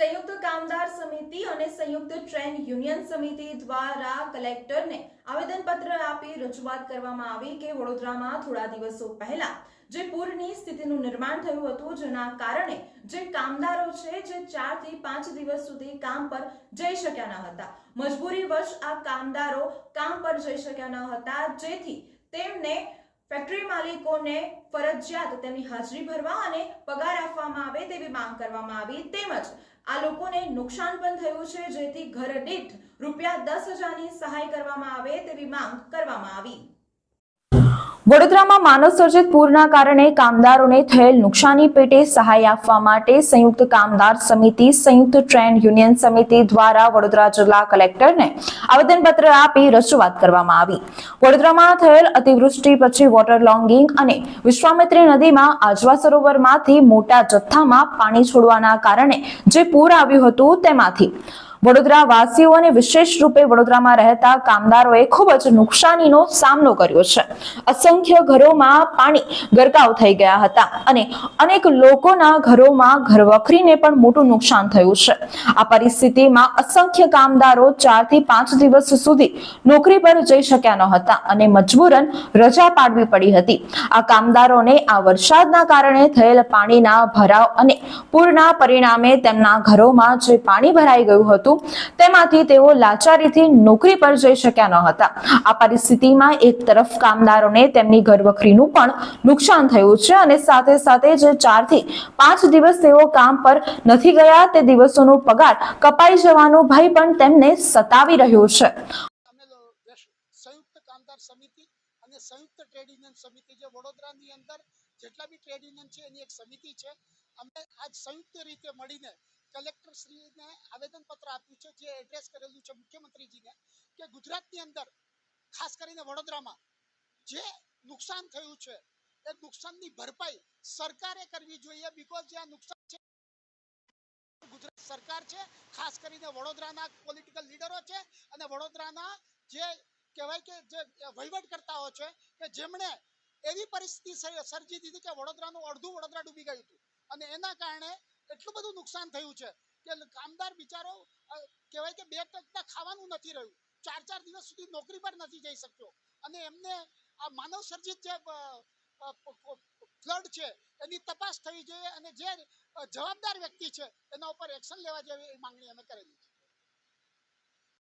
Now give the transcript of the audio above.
સંયુક્ત કામદાર સમિતિ અને સંયુક્ત ટ્રેન યુનિયન સમિતિ દ્વારા કલેક્ટરને આવેદનપત્ર આપી રજૂઆત કરવામાં આવી કે વડોદરામાં થોડા દિવસો પહેલા જે પૂરની સ્થિતિનું નિર્માણ થયું હતું, જેના કારણે જે કામદારો છે જે ચારથી પાંચ દિવસ સુધી કામ પર જઈ શક્યા ન હતા. મજબૂરીવશ આ કામદારો કામ પર જઈ શક્યા ન હતા, જેથી તેમને ફેક્ટરી માલિકોને ફરજિયાત તેમની હાજરી ભરવા અને પગાર આપવામાં આવે તેવી માંગ કરવામાં આવી. તેમજ આ લોકોને નુકસાન પણ થયું છે, જેથી ઘર દીઠ રૂપિયા દસ હજારની સહાય કરવામાં આવે તેવી માંગ કરવામાં આવી. વડોદરામાં માનવ સર્જિત પૂરના કારણે કામદારોને થયેલ નુકસાની પેટે સહાય આપવા માટે સંયુક્ત કામદાર સમિતિ, સંયુક્ત ટ્રેન યુનિયન સમિતિ દ્વારા વડોદરા જિલ્લા કલેક્ટરને આવેદનપત્ર આપી રજૂઆત કરવામાં આવી. વડોદરામાં થયેલ અતિવૃષ્ટિ પછી વોટર લોંગિંગ અને વિશ્વામિત્રી નદીમાં આજવા સરોવરમાંથી મોટા જથ્થામાં પાણી છોડવાના કારણે જે પૂર આવ્યું હતું તેમાંથી વડોદરા વાસીઓ અને વિશેષ રૂપે વડોદરામાં રહેતા કામદારોએ ખૂબ જ નુકસાનીનો સામનો કર્યો છે. અસંખ્ય ઘરોમાં પાણી ગરકાવ થઈ ગયા હતા અને અનેક લોકોના ઘરોમાં ઘરવખરીને પણ મોટું નુકસાન થયું છે. આ પરિસ્થિતિમાં અસંખ્ય કામદારો ચારથી પાંચ દિવસ સુધી નોકરી પર જઈ શક્યા ન હતા અને મજબૂરન રજા પાડવી પડી હતી. આ કામદારોને આ વરસાદના કારણે થયેલ પાણીના ભરાવ અને પૂરના પરિણામે તેમના ઘરોમાં જે પાણી ભરાઈ ગયું હતું તેમાંથી તેઓ લાચારીથી નોકરી પર જઈ શક્યા ન હતા. આ પરિસ્થિતિમાં એક તરફ કામદારોને તેમની ઘરવખરીનું પણ નુકસાન થયું છે અને સાથે સાથે જે ચારથી પાંચ દિવસ તેઓ કામ પર નથી ગયા. તે દિવસોનો પગાર કપાઈ જવાનો ભય પણ તેમને સતાવી રહ્યો છે. જેટલા બી ટ્રેડ યુનિયન છે એની એક સમિતિ છે. અમે આજ સંયુક્ત રીતે મળીને કલેક્ટર શ્રીને આવેદન આપ્યું છે, જે એડ્રેસ કરેલું છે મુખ્યમંત્રીજીને, કે ગુજરાતની અંદર, ખાસ કરીને વડોદરામાં, જે નુકસાન થયું છે, એ નુકસાનની ભરપાઈ સરકારે કરવી જોઈએ બીકોઝ જે આ નુકસાન છે, ગુજરાત સરકાર છે, ખાસ કરીને વડોદરાના પોલિટિકલ લીડરો છે, અને વડોદરાના જે કહેવાય કે જે વહીવટકર્તાઓ છે, કે જેમણે એવી પરિસ્થિતિ સર્જી દીધી કે વડોદરાનું અડધું વડોદરા ડૂબી ગયું હતું. અને એના કારણે એટલું બધું નુકસાન થયું છે કે કામદાર બિચારો કહેવાય કે બે ટકતા ખાવાનું નથી રહ્યું. ચાર ચાર દિવસ સુધી નોકરી પર નથી જઈ શક્યો. અને એમને આ માનવ સર્જિત જે ફ્લડ છે, એની તપાસ થવી જોઈએ અને જે જવાબદાર વ્યક્તિ છે, એના ઉપર એક્શન લેવા જેવી માંગણી અમે કરેલી છે.